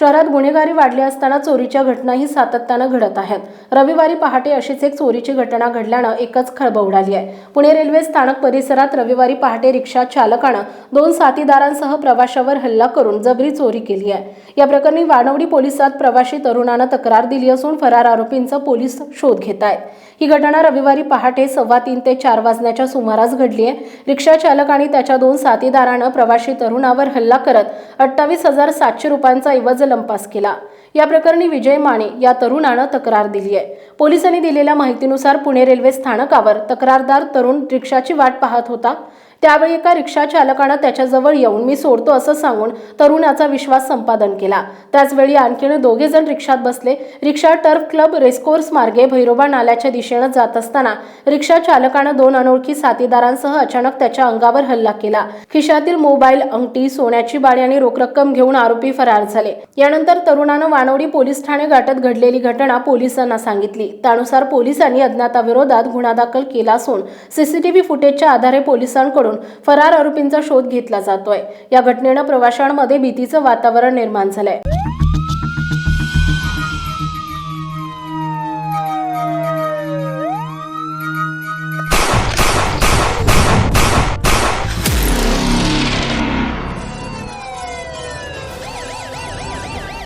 शहरात गुन्हेगारी वाढली असताना चोरीच्या घटनाही सातत्यानं घडत आहेत. रविवारी पहाटे अशीच एक चोरीची घटना घडल्यानं एकच खळबळ उडाली आहे. पुणे रेल्वे स्थानक परिसरात रविवारी पहाटे रिक्षा चालकानं दोन साथीदारांसह प्रवाशावर हल्ला करून जबरी चोरी केली आहे. या प्रकरणी वानवडी पोलिसात प्रवाशी तरुणानं तक्रार दिली असून फरार आरोपींचा पोलीस शोध घेत आहेत ही घटना रविवारी पहाटे सव्वा तीन ते चार वाजण्याच्या सुमारास घडली आहे. रिक्षा चालक आणि त्याच्या दोन साथीदारानं प्रवाशी तरुणावर हल्ला करत अठ्ठावीस हजार सातशे रुपयांचा ऐवज लंपास केला. या प्रकरणी विजय माने या तरुणानं तक्रार दिली आहे. पोलिसांनी दिलेल्या माहितीनुसार पुणे रेल्वे स्थानकावर तक्रारदार तरुण रिक्षाची वाट पाहत होता. त्यावेळी एका रिक्षा चालकानं त्याच्याजवळ येऊन मी सोडतो असं सांगून तरुणाचा विश्वास संपादन केला. त्याचवेळी आणखीन दोघे जण रिक्षात बसले. रिक्षा टर्फ क्लब रेसकोर्स मार्गे भैरोबा नाल्याच्या दिशेनं जात असताना रिक्षा चालकानं दोन अनोळखी साथीदारांसह अचानक त्याच्या अंगावर हल्ला केला. खिशातील मोबाईल अंगठी सोन्याची बाळी आणि रोख रक्कम घेऊन आरोपी फरार झाले. यानंतर तरुणानं वानवडी पोलीस ठाणे गाठत घडलेली घटना पोलिसांना सांगितली. त्यानुसार पोलिसांनी अज्ञाताविरोधात गुन्हा दाखल केला असून सीसीटीव्ही फुटेजच्या आधारे पोलिसांकडून फरार आरोपींचा शोध घेतला जातोय. या घटनेनं प्रवाशांमध्ये भीतीचं वातावरण निर्माण झालंय.